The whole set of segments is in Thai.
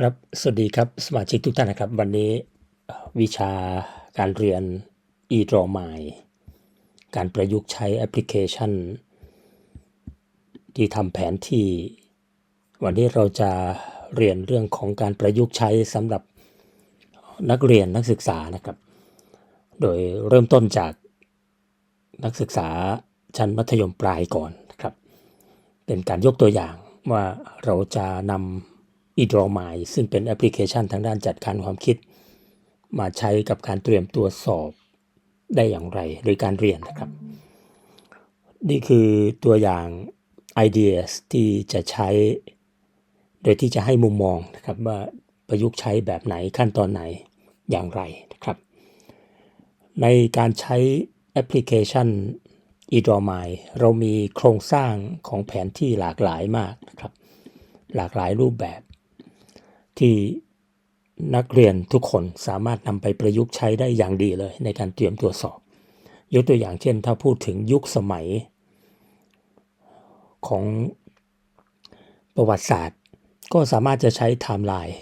ครับ สวัสดีครับ สมาชิกทุกท่านนะครับ วันนี้วิชาการเรียน e-draw my การประยุกต์ใช้แอปพลิเคชัน ที่ทำแผนที่ วันนี้เราจะเรียนเรื่องของการประยุกต์ใช้สำหรับนักเรียนนักศึกษานะครับ โดยเริ่มต้นจากนักศึกษาชั้นมัธยมปลายก่อนนะครับ เป็นการยกตัวอย่างว่าเราจะนำ eDraw My ซึ่งเป็นแอปพลิเคชันทางด้านจัดการความคิด มาใช้กับการเตรียมตัวสอบได้อย่างไรหรือการเรียนนะครับ นี่คือตัวอย่างไอเดียที่จะใช้ โดยที่จะให้มุมมองนะครับว่าประยุกต์ใช้แบบไหนขั้นตอนไหนอย่างไรนะครับ ในการใช้แอปพลิเคชัน eDraw My เรามีโครงสร้างของแผนที่หลากหลายมากนะครับ หลากหลายรูปแบบ ที่นักเรียนทุกคนสามารถนำไปประยุกต์ใช้ได้อย่างดีเลย ในการเตรียมตัวสอบ ยกตัวอย่างเช่น ถ้าพูดถึงยุคสมัยของประวัติศาสตร์ ก็สามารถจะใช้ไทม์ไลน์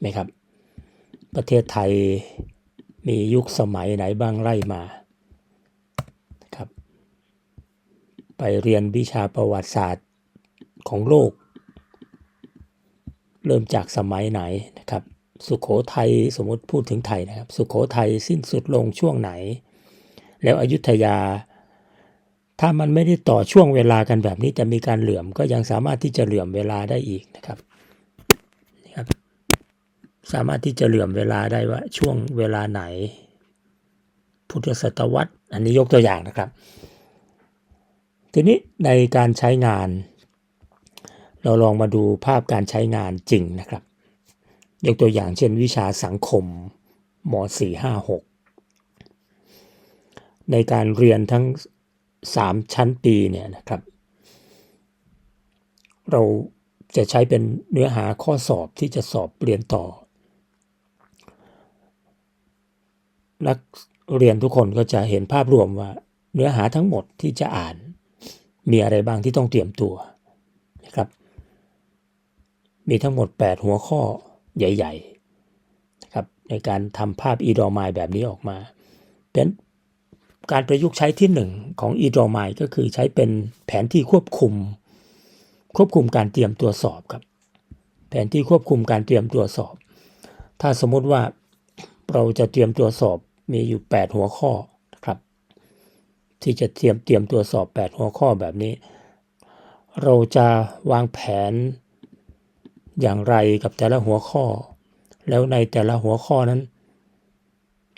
ไหมครับ ประเทศไทยมียุคสมัยไหนบ้างไล่มาครับ ไปเรียนวิชาประวัติศาสตร์ของโลก เริ่มจากสมัยไหนนะครับสุขโขทัยสมมติพูดถึงไทยนะครับ สุขโขทัยสิ้นสุดลงช่วงไหน แล้วอยุธยา ถ้ามันไม่ได้ต่อช่วงเวลากันแบบนี้จะมีการเหลื่อมก็ยังสามารถที่จะเหลื่อมเวลาได้อีกนะครับนี่ครับ สามารถที่จะเหลื่อมเวลาได้ว่าช่วงเวลาไหน พุทธศตวรรษ อันนี้ยกตัวอย่างนะครับ ทีนี้ในการใช้งาน เราลองมาดูภาพการใช้งานจริงนะครับ ยกตัวอย่างเช่นวิชาสังคมม 456 ในการเรียนทั้ง 3 ชั้นปีเนี่ยนะครับ เราจะใช้เป็นเนื้อหาข้อสอบที่จะสอบเรียนต่อ นักเรียนทุกคนก็จะเห็นภาพรวมว่าเนื้อหาทั้งหมดที่จะอ่าน มีอะไรบ้างที่ต้องเตรียมตัว มีทั้งหมด 8 หัวข้อใหญ่ๆนะครับในการทำภาพ e-draw my แบบนี้ออกมาเป็นการประยุกต์ใช้ที่หนึ่งของ e-draw my ก็คือใช้เป็นแผนที่ควบคุม ควบคุมการเตรียมตัวสอบครับ แผนที่ควบคุมการเตรียมตัวสอบ ถ้าสมมติว่าเราจะเตรียมตัวสอบมีอยู่ 8 หัวข้อครับ ที่จะเตรียมเตรียมตัวสอบ 8 หัวข้อแบบนี้ เราจะวางแผน อย่างไรกับแต่ละหัวข้อ แล้วในแต่ละหัวข้อนั้น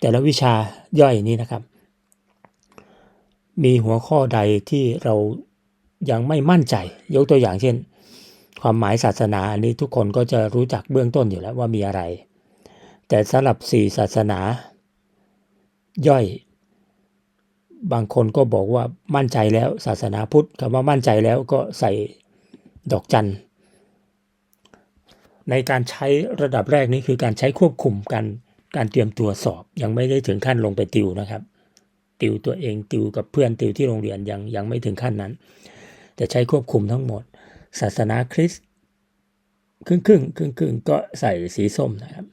แต่ละวิชาย่อยนี้นะครับ มีหัวข้อใดที่เรายังไม่มั่นใจ ยกตัวอย่างเช่น ความหมายศาสนาอันนี้ทุกคนก็จะรู้จักเบื้องต้นอยู่แล้วว่ามีอะไร แต่สำหรับสี่ศาสนา ย่อยบางคนก็บอกว่ามั่นใจแล้วศาสนาพุทธคำว่ามั่นใจแล้วก็ใส่ดอกจัน ในการใช้ระดับแรกนี้คือการใช้ควบคุมการการเตรียมตัวสอบ ยังไม่ได้ถึงขั้นลงไปติวนะครับ ติวตัวเองติวกับเพื่อนติวที่โรงเรียนยังยังไม่ถึงขั้นนั้นแต่ใช้ควบคุมทั้งหมด ศาสนาคริสต์ครึ่งครึ่งครึ่งครึ่งก็ใส่สีส้มนะครับ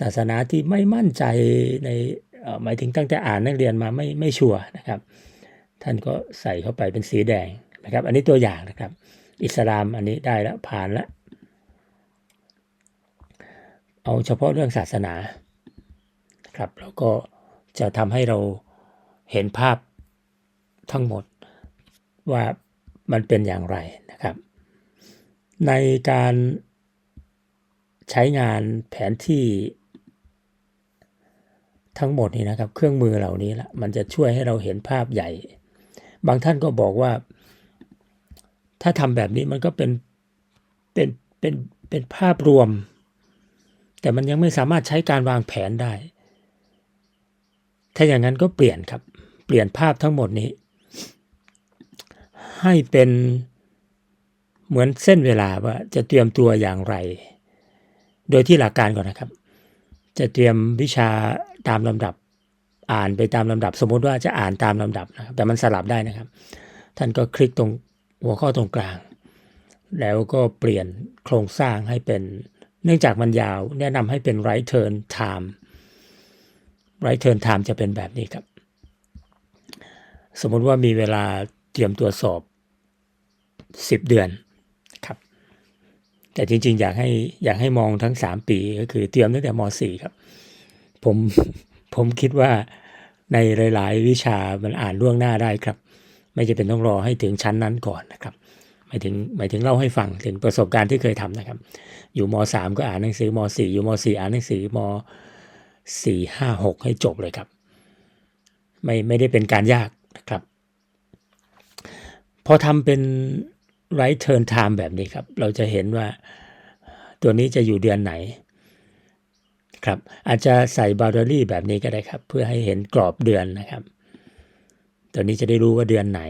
ศาสนาที่ไม่มั่นใจในหมายถึงตั้งแต่อ่านนักเรียนมาไม่ไม่ชัวร์นะครับ ท่านก็ใส่เข้าไปเป็นสีแดงนะครับ อันนี้ตัวอย่างนะครับ อิสลามอันนี้ได้แล้วผ่านแล้ว เอาเฉพาะเรื่องศาสนาครับแล้วก็จะทำให้เราเห็นภาพทั้งหมดว่ามันเป็นอย่างไรนะครับ ในการใช้งานแผนที่ทั้งหมดนี่นะครับ เครื่องมือเหล่านี้ละมันจะช่วยให้เราเห็นภาพใหญ่ บางท่านก็บอกว่า ถ้าทำแบบนี้มันก็เป็นเป็นเป็นเป็นภาพรวม แต่มันยังไม่สามารถใช้การวางแผนได้ ถ้าอย่างนั้นก็เปลี่ยนครับ เปลี่ยนภาพทั้งหมดนี้ ให้เป็นเหมือนเส้นเวลาว่าจะเตรียมตัวอย่างไร โดยที่หลักการก่อนนะครับ จะเตรียมวิชาตามลำดับ อ่านไปตามลำดับ สมมติว่าจะอ่านตามลำดับนะครับ แต่มันสลับได้นะครับ ท่านก็คลิกตรงหัวข้อตรงกลาง แล้วก็เปลี่ยนโครงสร้างให้เป็น เนื่องจากมันยาว แนะนำให้เป็น right turn time right turn time จะเป็นแบบนี้ครับ สมมติว่ามีเวลาเตรียมตัวสอบ 10 เดือนครับ แต่จริงๆ อยากให้อยากให้มองทั้ง 3 ปีก็คือเตรียมตั้งแต่ม .4 ครับ ผมผมคิดว่าในหลาย ๆ วิชามันอ่านล่วงหน้าได้ครับ ไม่จะเป็นต้องรอให้ถึงชั้นนั้นก่อนนะครับ หมายถึงหมายถึงเล่าให้ฟังถึงประสบการณ์ที่เคยทำนะครับ อยู่ม .3 ก็อ่านหนังสือม .4 อยู่ม .4 อ่านหนังสือม4 5 6ให้จบเลยครับ ไม่ไม่ได้เป็นการยากนะครับ พอทำเป็น right turn time แบบนี้ครับ เราจะเห็นว่าตัวนี้จะอยู่เดือนไหนครับอาจจะใส่บาร์เดอรี่แบบนี้ก็ได้ครับ เพื่อให้เห็นกรอบเดือนนะครับ ตัวนี้จะได้รู้ว่าเดือนไหน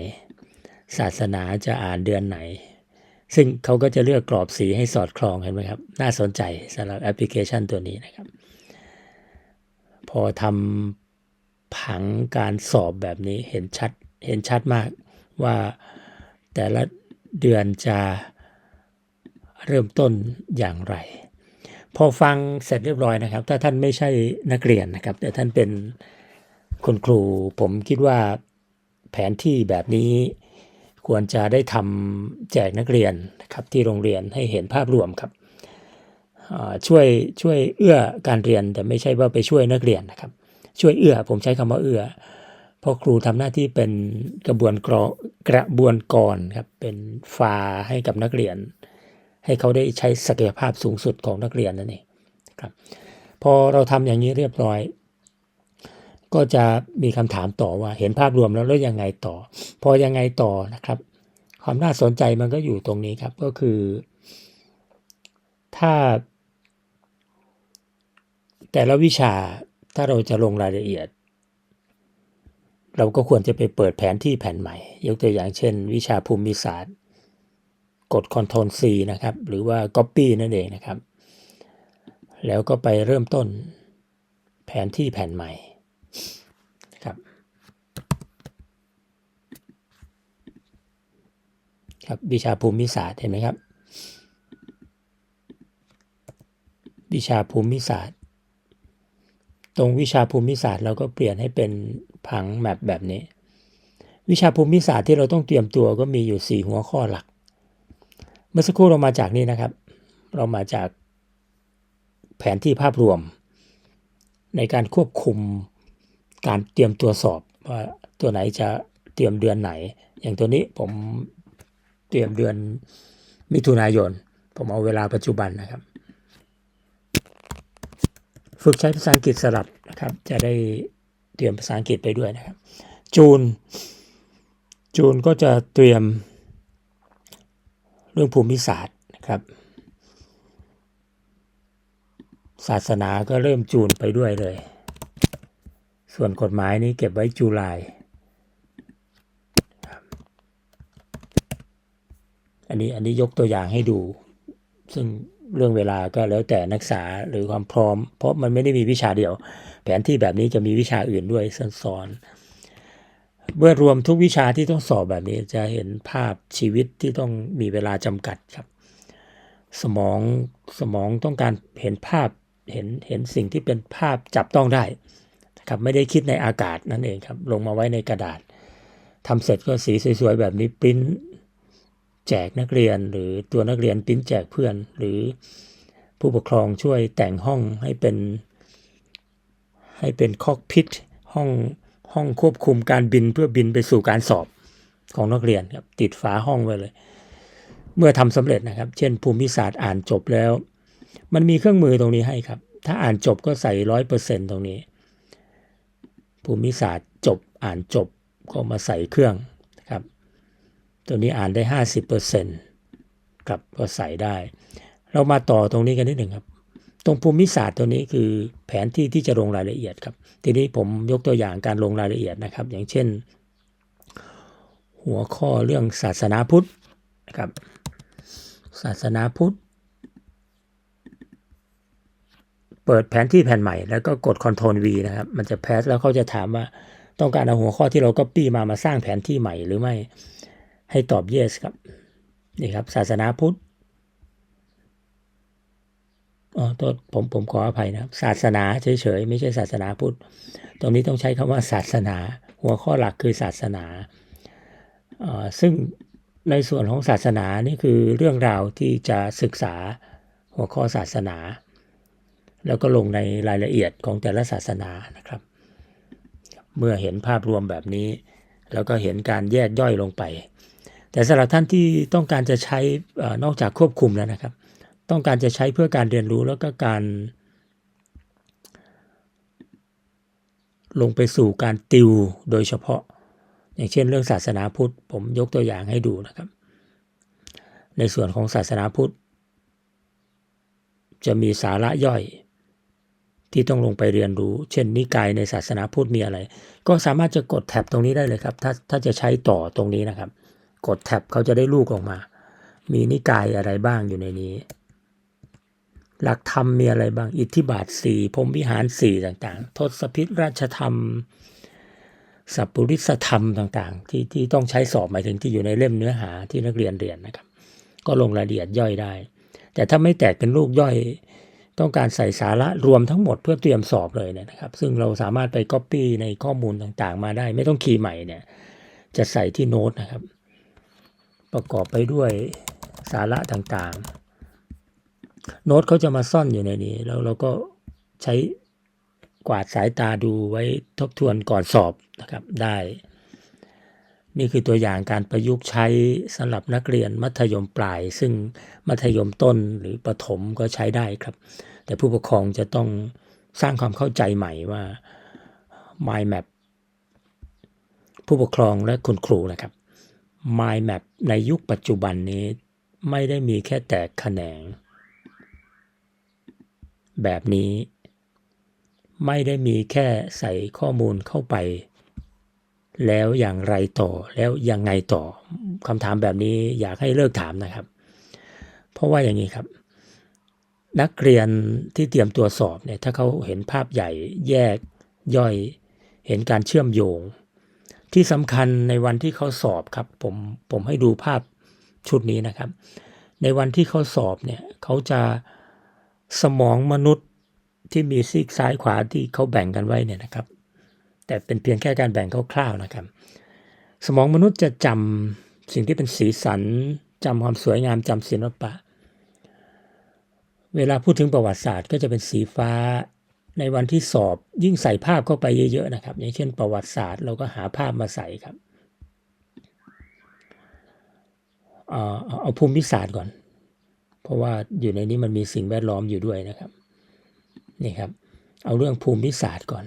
ศาสนาจะอ่านเดือนไหน ซึ่งเขาก็จะเลือกกรอบสีให้สอดคล้องเห็นไหมครับ น่าสนใจสำหรับแอปพลิเคชันตัวนี้นะครับ พอทำผังการสอบแบบนี้เห็นชัดเห็นชัดมากว่าแต่ละเดือนจะเริ่มต้นอย่างไร พอฟังเสร็จเรียบร้อยนะครับ ถ้าท่านไม่ใช่นักเรียนนะครับ แต่ท่านเป็นคุณครูผมคิดว่าแผนที่แบบนี้ ควรจะได้ทำแจกนักเรียนนะครับที่โรงเรียนให้เห็นภาพรวมครับช่วยช่วยเอื้อการเรียนแต่ไม่ใช่ว่าไปช่วยนักเรียนนะครับ ช่วยเอื้อผมใช้คำว่าเอื้อเพราะครูทำหน้าที่เป็นกระบวนกรกระบวนกรครับเป็นฟาให้กับนักเรียน ให้เขาได้ใช้ศักยภาพสูงสุดของนักเรียนนั่นเองครับพอเราทำอย่างนี้เรียบร้อย ก็จะมีคำถามต่อว่าเห็นภาพรวมแล้วแล้วยังไงต่อ พอยังไงต่อนะครับ ความน่าสนใจมันก็อยู่ตรงนี้ครับก็คือ ถ้า แต่ละวิชาถ้าเราจะลงรายละเอียด เราก็ควรจะไปเปิดแผนที่แผนใหม่ ยกตัวอย่างเช่น วิชาภูมิศาสตร์ กด Ctrl C นะครับ หรือว่า Copy นั่นเองนะครับ แล้วก็ไปเริ่มต้นแผนที่แผ่นใหม่ครับ ครับ วิชาภูมิศาสตร์เห็นไหมครับ วิชาภูมิศาสตร์ ตรงวิชาภูมิศาสตร์เราก็เปลี่ยนให้เป็นผังแมปแบบนี้ วิชาภูมิศาสตร์ที่เราต้องเตรียมตัวก็มีอยู่ 4 หัวข้อหลัก เมื่อสักครู่เรามาจากนี้นะครับ เรามาจากแผนที่ภาพรวม ในการควบคุมการเตรียมตัวสอบว่าตัวไหนจะเตรียมเดือนไหน อย่างตัวนี้ผม เตรียมเดือนมิถุนายน ผมเอาเวลาปัจจุบันนะครับ ฝึกใช้ภาษาอังกฤษสลับนะครับ จะได้เตรียมภาษาอังกฤษไปด้วยนะครับ จูน จูนก็จะเตรียมเรื่องภูมิศาสตร์นะครับ ศาสนาก็เริ่มจูนไปด้วยเลย ส่วนกฎหมายนี้เก็บไว้จุลาย อันนี้อันนี้ยกตัวอย่างให้ดู ซึ่งเรื่องเวลาก็แล้วแต่นักศึกษาหรือความพร้อม เพราะมันไม่ได้มีวิชาเดียว แผนที่แบบนี้จะมีวิชาอื่นด้วยซ้อนเมื่อรวมทุกวิชาที่ต้องสอบแบบนี้จะเห็นภาพชีวิตที่ต้องมีเวลาจำกัดครับ สมองสมองต้องการเห็นภาพเห็นเห็นสิ่งที่เป็นภาพจับต้องได้ครับไม่ได้คิดในอากาศนั่นเองครับ ลงมาไว้ในกระดาษทำเสร็จก็สีสวยๆแบบนี้ปริ้น แจกนักเรียน หรือตัวนักเรียนปิ้นแจกเพื่อน หรือผู้ปกครองช่วยแต่งห้องให้เป็น ให้เป็นคอกพิทห้องห้องควบคุมการบินเพื่อบินไปสู่การสอบของนักเรียนครับติดฝาห้องไว้เลย เมื่อทำสำเร็จนะครับ เช่น ภูมิศาสตร์อ่านจบแล้ว มันมีเครื่องมือตรงนี้ให้ครับ ถ้าอ่านจบก็ใส่ร้อยเปอร์เซ็นตรงนี้ ภูมิศาสตร์จบอ่านจบก็มาใส่เครื่อง ตัวนี้อ่านได้ห้าสิบเปอร์เซ็นต์ครับก็ใส่ได้ เรามาต่อตรงนี้กันนิดหนึ่งครับ ตรงภูมิศาสตร์ตัวนี้คือแผนที่ที่จะลงรายละเอียดครับ ทีนี้ผมยกตัวอย่างการลงรายละเอียดนะครับ อย่างเช่น หัวข้อเรื่องศาสนาพุทธนะครับ ศาสนาพุทธเปิดแผนที่แผ่นใหม่แล้วก็กด Ctrl V นะครับ มันจะแพสแล้วเขาจะถามว่าต้องการเอาหัวข้อที่เราก็ปี้มามาสร้างแผนที่ใหม่หรือไม่ ให้ตอบ yes ครับนี่ครับ ศาสนาพุทธอ๋อโทษผมผมขออภัยนะครับศาสนาเฉยๆไม่ใช่ศาสนาพุทธตรงนี้ต้องใช้คำว่าศาสนา หัวข้อหลักคือศาสนาอ่อซึ่งในส่วนของศาสนานี่คือเรื่องราวที่จะศึกษาหัวข้อศาสนา แล้วก็ลงในรายละเอียดของแต่ละศาสนานะครับ เมื่อเห็นภาพรวมแบบนี้ แล้วก็เห็นการแยกย่อยลงไป แต่สำหรับท่านที่ต้องการจะใช้นอกจากควบคุมแล้วนะครับ ต้องการจะใช้เพื่อการเรียนรู้แล้วก็การ ลงไปสู่การติวโดยเฉพาะ อย่างเช่นเรื่องศาสนาพุทธ ผมยกตัวอย่างให้ดูนะครับ ในส่วนของศาสนาพุทธ จะมีสาระย่อยที่ต้องลงไปเรียนรู้ เช่น นิกายในศาสนาพุทธมีอะไร ก็สามารถจะกดแท็บตรงนี้ได้เลยครับ ถ้าถ้าจะใช้ต่อตรงนี้นะครับ กดแท็บเขาจะได้ลูกออกมา มีนิกายอะไรบ้างอยู่ในนี้ หลักธรรมมีอะไรบ้าง อิทธิบาทสี่พรมวิหารสี่ต่างๆ ทศพิธราชธรรม สัพปริสธรรมต่างๆ ที่ที่ต้องใช้สอบหมายถึงที่อยู่ในเล่มเนื้อหาที่นักเรียนเรียนนะครับ ก็ลงรายละเอียดย่อยได้ แต่ถ้าไม่แตกเป็นลูกย่อยต้องการใส่สาระรวมทั้งหมดเพื่อเตรียมสอบเลยเนี่ยนะครับ ซึ่งเราสามารถไปก๊อปปี้ในข้อมูลต่างๆ มาได้ ไม่ต้องคีย์ใหม่เนี่ย จะใส่ที่โน้ตนะครับ ประกอบไปด้วยสาระต่างๆ โน้ตเขาจะมาซ่อนอยู่ในนี้ แล้วเราก็ใช้กวาดสายตาดูไว้ทบทวนก่อนสอบนะครับได้ นี่คือตัวอย่างการประยุกต์ใช้สำหรับนักเรียนมัธยมปลาย ซึ่งมัธยมต้นหรือประถมก็ใช้ได้ครับ แต่ผู้ปกครองจะต้องสร้างความเข้าใจใหม่ว่า Mind Map ผู้ปกครองและคุณครูนะครับ Mind Map ในยุคปัจจุบันนี้ไม่ได้มีแค่แตกแขนง แบบนี้ไม่ได้มีแค่ใส่ข้อมูลเข้าไป แล้วอย่างไรต่อแล้วยังไงต่อคำถามแบบนี้อยากให้เลิกถามนะครับ เพราะว่าอย่างนี้ครับ นักเรียนที่เตรียมตัวสอบเนี่ยถ้าเขาเห็นภาพใหญ่แยกย่อย เห็นการเชื่อมโยง ที่สำคัญในวันที่เขาสอบครับผมผมให้ดูภาพชุดนี้นะครับ ในวันที่เขาสอบเนี่ยเขาจะสมองมนุษย์ที่มีซีกซ้ายขวาที่เขาแบ่งกันไว้เนี่ยนะครับ แต่เป็นเพียงแค่การแบ่งคร่าวๆนะครับ สมองมนุษย์จะจำสิ่งที่เป็นสีสันจำความสวยงามจำศิลปะ เวลาพูดถึงประวัติศาสตร์ก็จะเป็นสีฟ้า ในวันที่สอบยิ่งใส่ภาพเข้าไปเยอะๆนะครับ อย่างเช่นประวัติศาสตร์เราก็หาภาพมาใส่ครับเอาเอาภูมิศาสตร์ก่อน เพราะว่าอยู่ในนี้มันมีสิ่งแวดล้อมอยู่ด้วยนะครับนี่ครับ เอาเรื่องภูมิศาสตร์ก่อน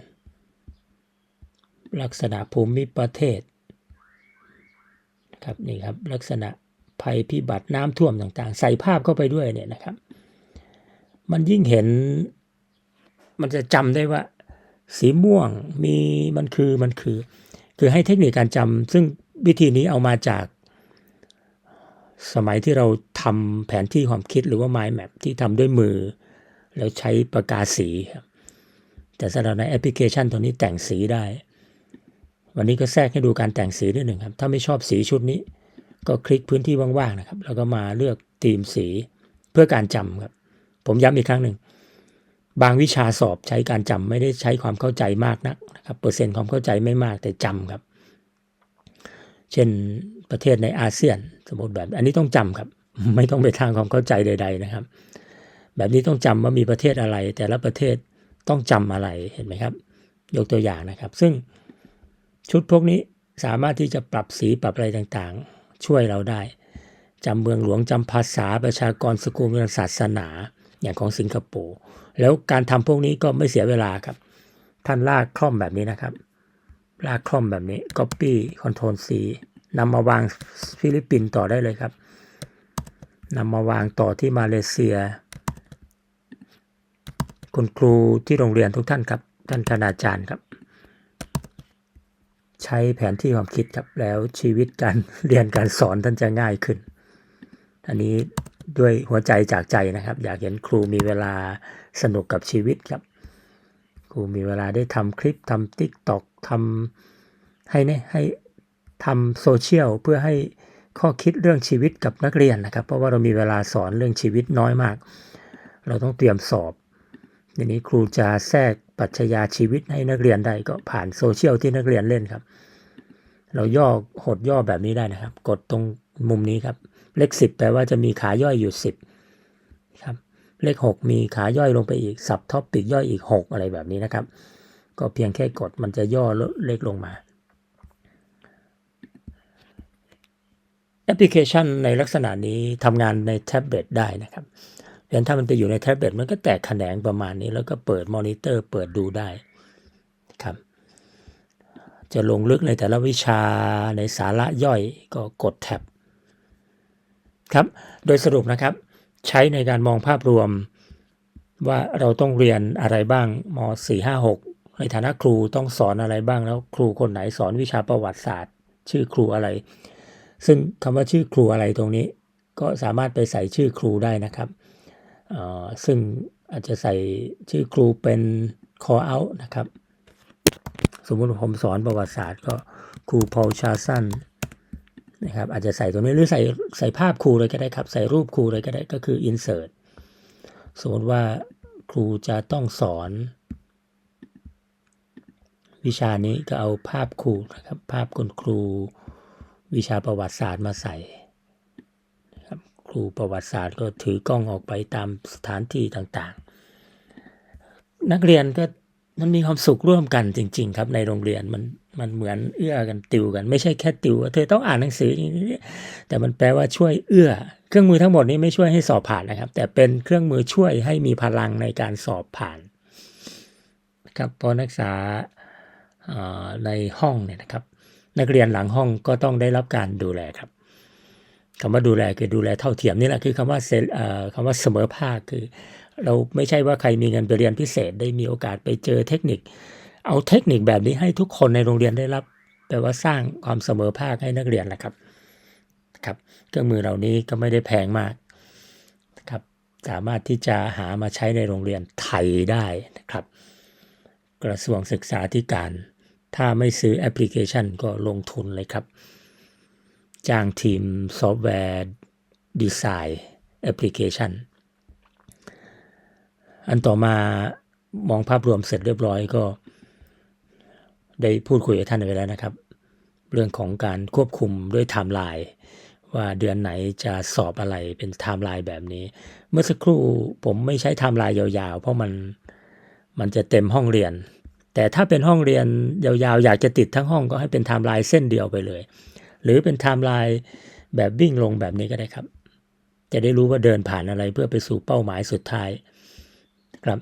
ลักษณะภูมิประเทศครับนี่ครับลักษณะภัยพิบัติน้ำท่วมต่างๆ ใส่ภาพเข้าไปด้วยเนี่ยนะครับ มันยิ่งเห็น มันจะจำได้ว่า สีม่วงมีมันคือมันคือ คือให้เทคนิคการจำซึ่งวิธีนี้เอามาจากสมัยที่เราทำแผนที่ความคิดหรือว่า mind map ที่ทำด้วยมือ แล้วใช้ปากกาสีครับแต่สำหรับในแอปพลิเคชันตัวนี้แต่งสีได้ วันนี้ก็แทรกให้ดูการแต่งสีด้วยหนึ่งครับ ถ้าไม่ชอบสีชุดนี้ ก็คลิกพื้นที่ว่างๆนะครับ แล้วก็มาเลือกธีมสีเพื่อการจำครับ ผมย้ำอีกครั้งหนึ่ง บางวิชาสอบใช้การจำไม่ได้ใช้ความเข้าใจมากนักนะครับเปอร์เซ็นต์ความเข้าใจไม่มากแต่จำครับ เช่นประเทศในอาเซียนสมมติแบบ อันนี้ต้องจำครับ ไม่ต้องไปทางความเข้าใจใด ๆนะครับ แบบนี้ต้องจำว่ามีประเทศอะไร แต่ละประเทศต้องจำอะไรเห็นไหมครับ ยกตัวอย่างนะครับ ซึ่งชุดพวกนี้สามารถที่จะปรับสีปรับอะไรต่างๆ ช่วยเราได้จำเมืองหลวงจำภาษาประชากรสกุลเมืองศาสนา อย่างของสิงคโปร์แล้วการทำพวกนี้ก็ไม่เสียเวลาครับ ท่านลากคล่อมแบบนี้นะครับ ลากคล่อมแบบนี้ Copy Ctrl C นำมาวางฟิลิปปินส์ต่อได้เลยครับนำมาวางต่อที่มาเลเซีย คุณครูที่โรงเรียนทุกท่านครับ ท่านคณาจารย์ครับ ใช้แผนที่ความคิดครับแล้วชีวิตการเรียนการสอนท่านจะง่ายขึ้น อันนี้ ด้วยหัวใจจากใจนะครับ อยากเห็นครูมีเวลาสนุกกับชีวิตครับ ครูมีเวลาได้ทำคลิปทำติ๊กต็อกทำให้เนี่ยให้ทำโซเชียลเพื่อให้ข้อคิดเรื่องชีวิตกับนักเรียนนะครับ เพราะว่าเรามีเวลาสอนเรื่องชีวิตน้อยมาก เราต้องเตรียมสอบทีนี้ครูจะแทรกปรัชญาชีวิตให้นักเรียนได้ก็ผ่านโซเชียลที่นักเรียนเล่นครับ เราย่อหดย่อแบบนี้ได้นะครับ กดตรงมุมนี้ครับ เลขสิบแปลว่าจะมีขาย่อยอยู่สิบครับเลขหกมีขาย่อยลงไปอีกสับท็อปปิกย่อยอีกหกอะไรแบบนี้นะครับ ก็เพียงแค่กดมันจะย่อเลขลงมา แอปพลิเคชันในลักษณะนี้ทำงานในแท็บเล็ตได้นะครับเพราะฉะนั้นถ้ามันไปอยู่ในแท็บเล็ตมันก็แตกแขนงประมาณนี้ แล้วก็เปิดมอนิเตอร์เปิดดูได้ครับจะลงลึกในแต่ละวิชาในสาระย่อยก็กดแท็บ ครับ โดยสรุปนะครับ ใช้ในการมองภาพรวม ว่าเราต้องเรียนอะไรบ้างม 4 5 6 ในฐานะครูต้องสอนอะไรบ้างแล้วครูคนไหนสอนวิชาประวัติศาสตร์ ชื่อครูอะไร ซึ่งคำว่าชื่อครูอะไรตรงนี้ ก็สามารถไปใส่ชื่อครูได้นะครับซึ่งอาจจะใส่ชื่อครูเป็น call out นะครับ สมมุติผมสอนประวัติศาสตร์ก็ครูพอลชาสัน นะครับอาจจะใส่ตรงนี้หรือใส่ใส่ภาพครูเลยก็ได้ครับ ใส่รูปครูเลยก็ได้ก็คือ insert สมมติว่าครูจะต้องสอน วิชานี้ก็เอาภาพครูนะครับภาพคุณครูวิชาประวัติศาสตร์มาใส่ครับครูประวัติศาสตร์ก็ถือกล้องออกไปตามสถานที่ต่างๆ นักเรียนก็มันมีความสุขร่วมกันจริง ๆ ครับในโรงเรียนมัน มันเหมือนเอื้อกันติวกัน ไม่ใช่แค่ติวเธอต้องอ่านหนังสืออย่างนี้แต่มันแปลว่าช่วยเอื้อ เครื่องมือทั้งหมดนี้ไม่ช่วยให้สอบผ่านนะครับ แต่เป็นเครื่องมือช่วยให้มีพลังในการสอบผ่านนะครับพราะนักศึกษาในห้องเนี่ยนะครับ นักเรียนหลังห้องก็ต้องได้รับการดูแลครับคำว่าดูแลคือดูแลเท่าเทียมนี่แหละคือคำว่าเซคำว่าเสมอภาคคือ เราไม่ใช่ว่าใครมีเงินไปเรียนพิเศษได้มีโอกาสไปเจอเทคนิค เอาเทคนิคแบบนี้ให้ทุกคนในโรงเรียนได้รับแปลว่าสร้างความเสมอภาคให้นักเรียนแหละครับครับเครื่องมือเหล่านี้ก็ไม่ได้แพงมากนะครับสามารถที่จะหามาใช้ในโรงเรียนไทยได้นะครับ กระทรวงศึกษาธิการ ถ้าไม่ซื้อแอปพลิเคชันก็ลงทุนเลยครับ จ้างทีมซอฟต์แวร์ดีไซน์แอปพลิเคชัน อันต่อมามองภาพรวมเสร็จเรียบร้อยก็ ได้พูดคุยกับท่านไปแล้วนะครับ เรื่องของการควบคุมด้วยไทม์ไลน์ว่าเดือนไหนจะสอบอะไรเป็นไทม์ไลน์แบบนี้ เมื่อสักครู่ผมไม่ใช้ไทม์ไลน์ยาวๆ เพราะมันมันจะเต็มห้องเรียน แต่ถ้าเป็นห้องเรียนยาวๆ อยากจะติดทั้งห้องก็ให้เป็นไทม์ไลน์เส้นเดียวไปเลย หรือเป็นไทม์ไลน์แบบวิ่งลงแบบนี้ก็ได้ครับ จะได้รู้ว่าเดินผ่านอะไรเพื่อไปสู่เป้าหมายสุดท้ายครับ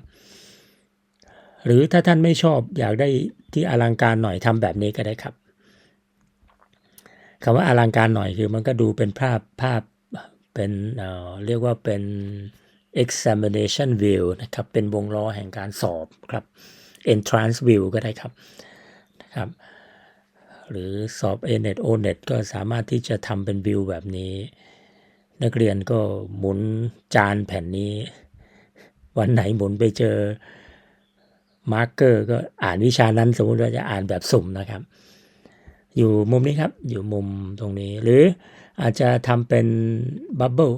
หรือถ้าท่านไม่ชอบอยากได้ที่อลังการหน่อยทำแบบนี้ก็ได้ครับคำว่าอลังการหน่อยคือมันก็ดูเป็นภาพภาพเป็นเเรียกว่าเป็น examination view นะครับ เป็นวงล้อแห่งการสอบครับ entrance view ก็ได้ครับนะครับ หรือสอบ A-net O-net ก็สามารถที่จะทำเป็นวิวแบบนี้ นักเรียนก็หมุนจานแผ่นนี้ วันไหนหมุนไปเจอ มาร์กเกอร์ก็อ่านวิชานั้นสมมติว่าจะอ่านแบบสุ่มนะครับ อยู่มุมนี้ครับ อยู่มุมตรงนี้ หรืออาจจะทำเป็นบับเบิล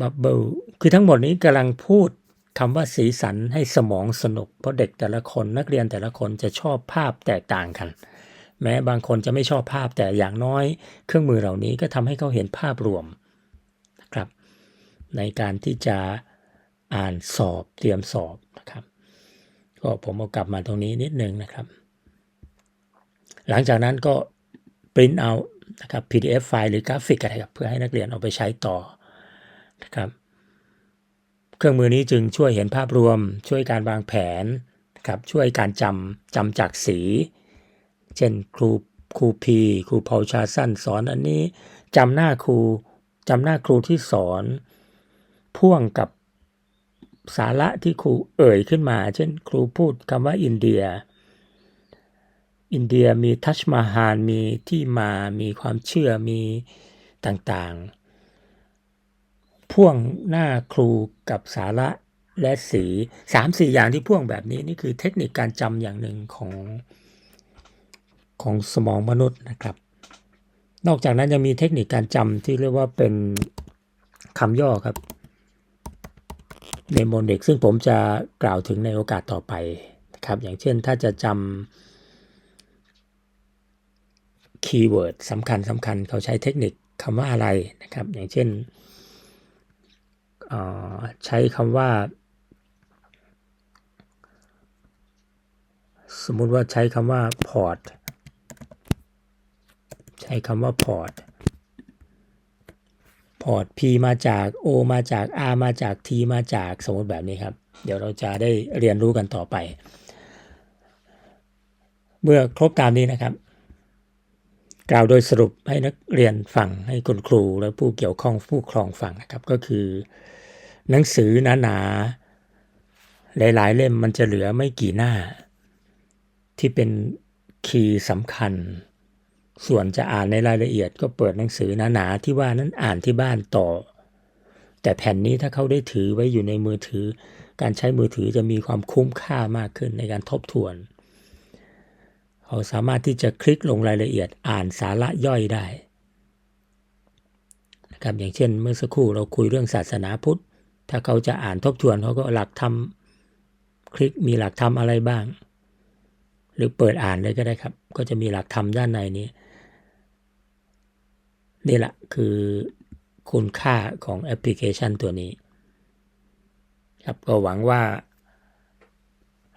บับเบิลคือทั้งหมดนี้กำลังพูดคำว่าสีสันให้สมองสนุก เพราะเด็กแต่ละคนนักเรียนแต่ละคนจะชอบภาพแตกต่างกัน แม้บางคนจะไม่ชอบภาพแต่อย่างน้อย เครื่องมือเหล่านี้ก็ทำให้เขาเห็นภาพรวมนะครับ ในการที่จะอ่านสอบเตรียมสอบนะครับ ก็ผมเอากลับมาตรงนี้นิดนึงนะครับ หลังจากนั้นก็ปริ้นเอานะครับ PDF ไฟล์หรือกราฟิกอะไรครับเพื่อให้นักเรียนเอาไปใช้ต่อนะครับ เครื่องมือนี้จึงช่วยเห็นภาพรวม ช่วยการวางแผนนะครับช่วยการจำจำจากสี เช่นครูครูพีครูพอลชาสันสอนอันนี้จำหน้าครูจำหน้าครูที่สอน พ่วงกับ สาระที่ครูเอ่ยขึ้นมา เช่นครูพูดคำว่าอินเดีย อินเดียมีทัชมาฮาลมีที่มามีความเชื่อมีต่างๆ พ่วงหน้าครูกับสาระและสีสามสี่อย่างที่พ่วงแบบนี้นี่คือเทคนิคการจำอย่างหนึ่งของของสมองมนุษย์นะครับ นอกจากนั้นยังมีเทคนิคการจำที่เรียกว่าเป็นคำย่อครับ เนโมนิกซึ่งผมจะกล่าวถึงในโอกาสต่อไปนะครับ อย่างเช่นถ้าจะจำคีย์เวิร์ดสำคัญสำคัญเขาใช้เทคนิคคำว่าอะไรนะครับ อย่างเช่นออใช้คำว่า สมมุติว่าใช้คำว่า port ใช้คำว่า port port P มาจาก O มาจาก R มาจาก T มาจากสมมติแบบนี้ครับ เดี๋ยวเราจะได้เรียนรู้กันต่อไป เมื่อครบตามนี้นะครับ กล่าวโดยสรุปให้นักเรียนฟังให้คุณครูและผู้เกี่ยวข้องผู้ครองฟังนะครับก็คือ หนังสือหนาๆหลายๆ เล่มมันจะเหลือไม่กี่หน้า ที่เป็นคีย์สำคัญ ส่วนจะอ่านในรายละเอียดก็เปิดหนังสือหนาๆที่ว่านั้นอ่านที่บ้านต่อ แต่แผ่นนี้ถ้าเขาได้ถือไว้อยู่ในมือถือ การใช้มือถือจะมีความคุ้มค่ามากขึ้นในการทบทวน เขาสามารถที่จะคลิกลงรายละเอียดอ่านสาระย่อยได้นะครับอย่างเช่นเมื่อสักครู่เราคุยเรื่องศาสนาพุทธ ถ้าเขาจะอ่านทบทวนเขาก็หลักธรรมคลิกมีหลักธรรมอะไรบ้าง หรือเปิดอ่านเลยก็ได้ครับ ก็จะมีหลักธรรมด้านในนี้ นี่แหละคือคุณค่าของแอปพลิเคชันตัวนี้ ครับก็หวังว่า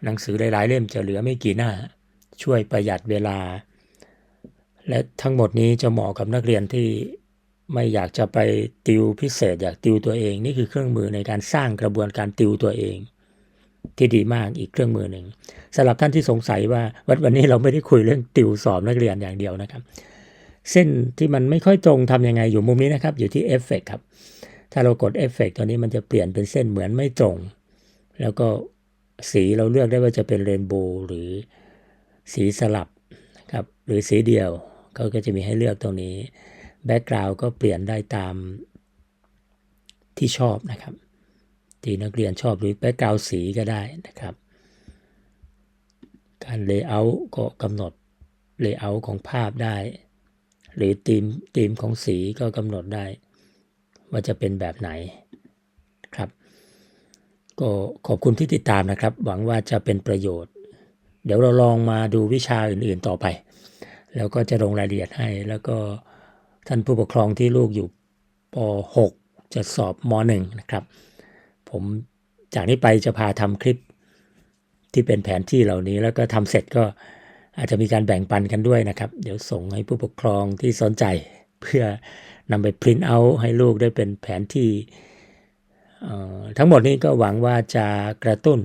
หนังสือหลาย ๆ เล่มจะเหลือไม่กี่หน้า ช่วยประหยัดเวลา และทั้งหมดนี้จะเหมาะกับนักเรียนที่ไม่อยากจะไปติวพิเศษอยากติวตัวเอง นี่คือเครื่องมือในการสร้างกระบวนการติวตัวเอง ที่ดีมากอีกเครื่องมือหนึ่งสำหรับท่านที่สงสัยว่าวันวันนี้เราไม่ได้คุยเรื่องติวสอบนักเรียนอย่างเดียวนะครับ เส้นที่มันไม่ค่อยตรงทำยังไงอยู่มุมนี้นะครับ อยู่ที่เอฟเฟกครับ ถ้าเรากดเอฟเฟกตัวนี้มันจะเปลี่ยนเป็นเส้นเหมือนไม่ตรง แล้วก็สีเราเลือกได้ว่าจะเป็นเรนโบว์หรือสีสลับครับหรือสีเดียวเขาก็จะมีให้เลือกตรงนี้แบ็กกราวด์ก็เปลี่ยนได้ตามที่ชอบนะครับ ที่นักเรียนชอบหรือแบ็กกราวด์สีก็ได้นะครับ การเลเยอร์ก็กำหนดเลเยอร์ของภาพได้ หรือธีมธีมของสีก็กำหนดได้ ว่าจะเป็นแบบไหนครับ ก็ขอบคุณที่ติดตามนะครับ หวังว่าจะเป็นประโยชน์ เดี๋ยวเราลองมาดูวิชาอื่นๆต่อไป แล้วก็จะลงรายละเอียดให้ แล้วก็ท่านผู้ปกครองที่ลูกอยู่ป .6 จะสอบม .1 นะครับ ผมจากนี้ไปจะพาทำคลิปที่เป็นแผนที่เหล่านี้แล้วก็ทำเสร็จก็ อาจจะมีการแบ่งปันกันด้วยนะครับ เดี๋ยวส่งให้ผู้ปกครองที่สนใจ เพื่อนำไปพิมพ์เอาให้ลูกได้เป็นแผนที่ทั้งหมดนี้ก็หวังว่าจะกระตุ้น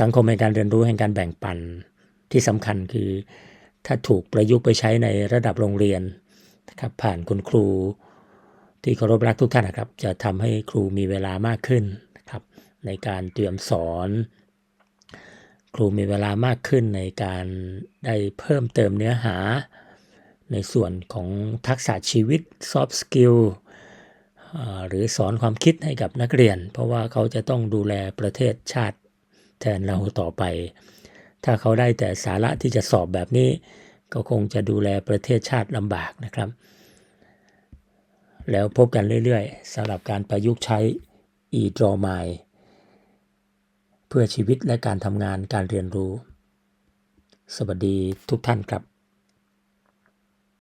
สังคมในการเรียนรู้แห่งการแบ่งปันที่สำคัญคือ ถ้าถูกประยุกต์ไปใช้ในระดับโรงเรียนนะครับผ่านคุณครูที่เคารพรักทุกท่านนะครับ จะทำให้ครูมีเวลามากขึ้นนะครับในการเตรียมสอน ครูมีเวลามากขึ้นในการได้เพิ่มเติมเนื้อหา ในส่วนของทักษะชีวิต soft skill หรือสอนความคิดให้กับนักเรียน เพราะว่าเขาจะต้องดูแลประเทศชาติแทนเราต่อไป ถ้าเขาได้แต่สาระที่จะสอบแบบนี้ ก็คงจะดูแลประเทศชาติลำบากนะครับ แล้วพบกันเรื่อยๆสำหรับการประยุกต์ใช้ e-draw my เพื่อชีวิตและการทำงานการเรียนรู้ สวัสดีทุกท่านครับ